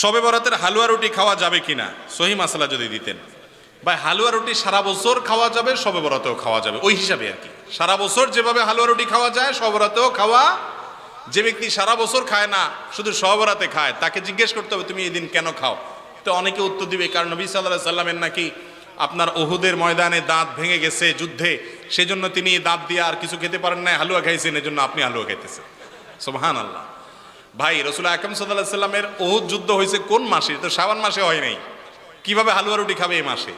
সবে বরাতের হালুয়া রুটি খাওয়া যাবে কিনা? সহি মাসালা যদি দিতেন। বা হালুয়া রুটি সারা বছর খাওয়া যাবে, সবে বরাতেও খাওয়া যাবে। ওই হিসাবে আর কি। সারা বছর যেভাবে হালুয়া রুটি খাওয়া যায়, সবে বরাতেও খাওয়া যে ব্যক্তি সারা বছর খায় না, শুধু সবে বরাতে খায়, তাকে জিজ্ঞেস করতে হবে, তুমি এই দিন কেন খাও? তো অনেকে উত্তর দিবে, কারণ নবী সাল্লাহ সাল্লামের নাকি আপনার ওহুদের ময়দানে দাঁত ভেঙে গেছে যুদ্ধে, সেজন্য তিনি দাঁত দিয়ে আর কিছু খেতে পারেন না হালুয়া খাইছেন, এজন্য আপনি হালুয়া খাইতেছেন। সোহান আল্লাহ ভাই, রসুল আকরম সাল্লাহ সাল্লামের ওহুদ যুদ্ধ হয়েছে কোন মাসে? তো শ্রাবণ মাসে হয় নাই। কীভাবে হালুয়া রুটি খাবে এই মাসে?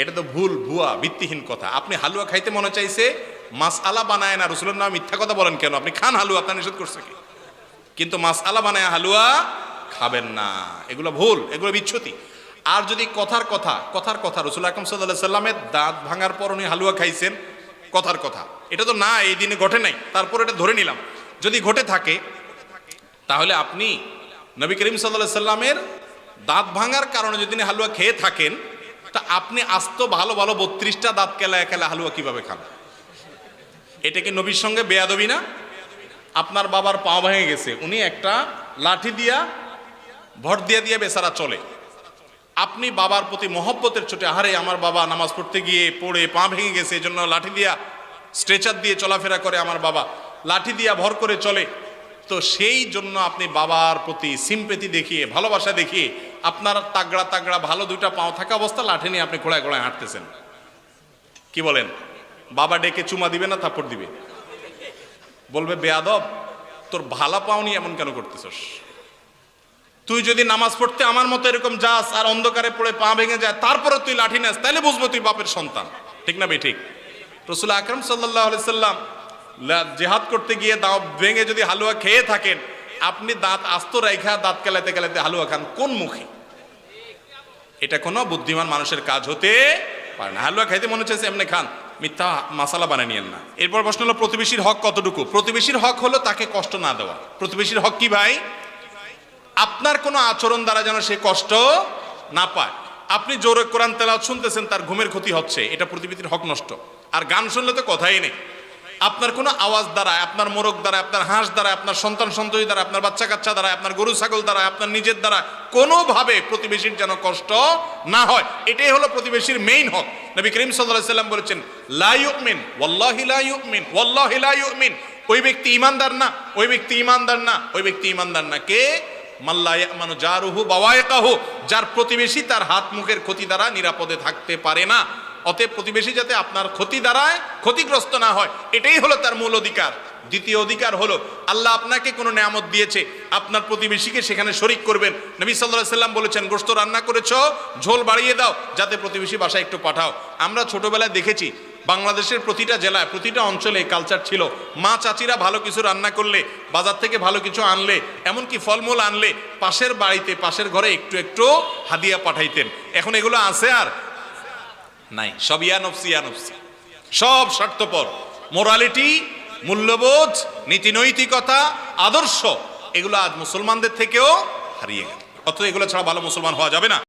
এটা তো ভুল, ভুয়া, ভিত্তিহীন কথা। আপনি হালুয়া খাইতে মনে চাইছে মাস আলা বানায় না, রসুলের নাম মিথ্যা কথা বলেন কেন? আপনি খান হালুয়া আপনার নিষেধ করছে কি? কিন্তু মাস আলা বানায় হালুয়া খাবেন না। এগুলো ভুল, এগুলো বিচ্ছুতি। আর যদি কথার কথা কথার কথা, রসুল আকরম সাল্লাহ সাল্লামের দাঁত ভাঙার পর উনি হালুয়া খাইছেন, কথার কথা। এটা তো না, এই দিনে ঘটে নাই, তারপর এটা ধরে নিলাম। যদি ঘটে থাকে তাহলে আপনি নবী করিম সাল্লাহ সাল্লামের দাঁত ভাঙার কারণে যদি হালুয়া খেয়ে থাকেন, তা আপনি আস্ত ভালো ভালো বত্রিশটা দাঁত কেলা খেলা হালুয়া কীভাবে খান? এটা কি নবীর সঙ্গে বেয়াদবি না? আপনার বাবার পা ভেঙে গেছে, উনি একটা লাঠি দিয়া, ভর দিয়া দিয়ে বেচারা চলে। আপনি বাবার প্রতি মহব্বতের ছোটে, আহারে, আমার বাবা নামাজ পড়তে গিয়ে পড়ে পা ভেঙে গেছে এই জন্য লাঠি দিয়া স্ট্রেচার দিয়ে চলাফেরা করে আমার বাবা। লাঠি দিয়া ভর করে চলে। তো সেই জন্য আপনি বাবার প্রতি সিম্পেতি দেখিয়ে, ভালোবাসা দেখিয়ে, আপনার তাগড়া তাগড়া ভালো দুইটা পাও থাকা অবস্থা, লাঠি নিয়ে আপনি ঘোড়ায় ঘোড়ায় হাঁটতেছেন। কি বলেন? বাবা ডেকে চুমা দিবে না, থাপ্পড় দিবে? বলবে, বেয়াদব, তোর ভালা পাওনি এমন কেন করতেছস? তুই যদি নামাজ পড়তে আমার মতো এরকম যাস আর অন্ধকারে পড়ে পা ভেঙে যায়, তারপরে তুই লাঠি নাস তাহলে বুঝব তুই বাপের সন্তান। ঠিক না বে, ঠিক? রসুল আকরম সাল্লাহ সাল্লাম জেহাদ করতে গিয়ে দাঁত ভেঙে যদি হালুয়া খেয়ে থাকেন, আপনি দাঁত আস্ত রাইখা, দাঁত কেলাতে কেলাতে হালুয়া খান কোন মুখে? এটা কোনো বুদ্ধিমান মানুষের কাজ হতে পারে না। হালুয়া খাইতে মনে হচ্ছে এমনি খান। মিথ্যা মাসালা বানিয়ে নিয়েন না। এরপর প্রশ্ন হলো, প্রতিবেশীর হক কতটুকু? প্রতিবেশীর হক হলো তাকে কষ্ট না দেওয়া। প্রতিবেশীর হক কি ভাই? আপনার কোনো আচরণ দ্বারা যেন সে কষ্ট না পায়। আপনি জোরে কোরআন তেলাওয়াত শুনতেছেন, তার ঘুমের ক্ষতি হচ্ছে। এটা প্রতিবেশীর হক নষ্ট। আর গান শুনলে তো কথাই নেই। আপনার কোনো আওয়াজ দ্বারা আপনার মোরগ দ্বারা আপনার হাঁস দ্বারা আপনার সন্তান সন্ততি দ্বারা আপনার বাচ্চা কাচ্চা দ্বারা আপনার গরু, ছাগল দ্বারা আপনার নিজের দ্বারা কোনোভাবে প্রতিবেশীর যেন কষ্ট না হয়। এটাই হলো প্রতিবেশীর মেইন হক। নবী করিম সাল্লাহ সাল্লাম বলেছেন লাইমিন ওয়াল্লাহি লাইমিন ওই ব্যক্তি ইমানদার না, ওই ব্যক্তি ইমানদার না, ওই ব্যক্তি ইমানদার না। কে? বাওয়ায়কাহু। যার প্রতিবেশী তার হাত মুখের ক্ষতি দ্বারা নিরাপদে থাকতে পারে না। অতএব প্রতিবেশী যাতে আপনার ক্ষতি দ্বারায় ক্ষতিগ্রস্ত না হয়, এটাই হলো তার মূল অধিকার। দ্বিতীয় অধিকার হলো, আল্লাহ আপনাকে কোনো নিয়ামত দিয়েছে, আপনার প্রতিবেশীকে সেখানে শরিক করবেন। নবী সাল্লাহ সাল্লাম বলেছেন গোস্ত রান্না করেছ, ঝোল বাড়িয়ে দাও, যাতে প্রতিবেশী বাসায় একটু পাঠাও। আমরা ছোটবেলায় দেখেছি, বাংলাদেশের প্রতিটা জেলায়, প্রতিটা অঞ্চলে কালচার ছিল। মা চাচিরা ভালো কিছু রান্না করলে, বাজার থেকে ভালো কিছু আনলে, এমনকি ফলমূল আনলে, পাশের বাড়িতে, পাশের ঘরে একটু একটু হাদিয়া পাঠাইতেন। এখন এগুলো আছে আর নাই। সব ইয়ানফসি ইয়ানফসি সব স্বার্থপর। মোরালিটি, মূল্যবোধ, নীতিনৈতিকতা, আদর্শ, এগুলো আজ মুসলমানদের থেকেও হারিয়ে গেল। অথচ এগুলো ছাড়া ভালো মুসলমান হওয়া যাবে না।